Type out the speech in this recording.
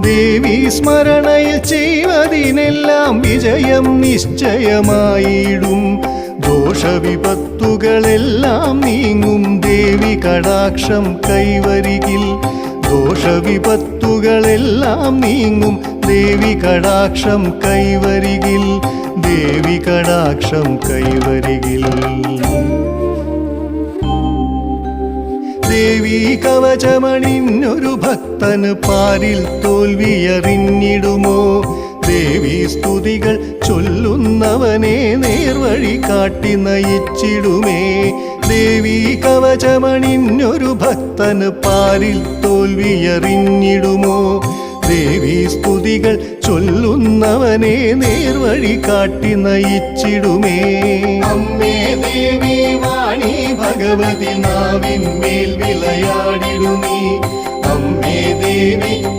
ദേവി സ്മരണയിൽ ചെയ്വതിനെല്ലാം വിജയം നിശ്ചയമായിടും. ദോഷവിപത്തുകളെല്ലാം നീങ്ങും. ദേവി കടാക്ഷം കൈവരികിൽ ദോഷവിപത്തുകളെല്ലാം നീങ്ങും. ദേവി കടാക്ഷം കൈവരികിൽ ദേവി കടാക്ഷം കൈവരികിൽ. ദേവി കവചമണിന്നൊരു ഭക്തന് പാരിൽ തോൽവിയറിഞ്ഞിടുമോ? ദേവി സ്തുതികൾ ചൊല്ലുന്നവനെ നേർവഴി കാട്ടി നയിച്ചിടുമേ. ദേവി കവചമണിന്നൊരു ഭക്തന് പാരിൽ തോൽവിയറിഞ്ഞിടുമോ? ദേവി സ്തുതികൾ ചൊല്ലുന്നവനെ നേർവഴി കാട്ടി നയിച്ചിടുമേ. അമ്മേ ദേവി വാണി ഭഗവതി നാവിന്മേൽ വിളയാടിടുമീ. അമ്മേ ദേവി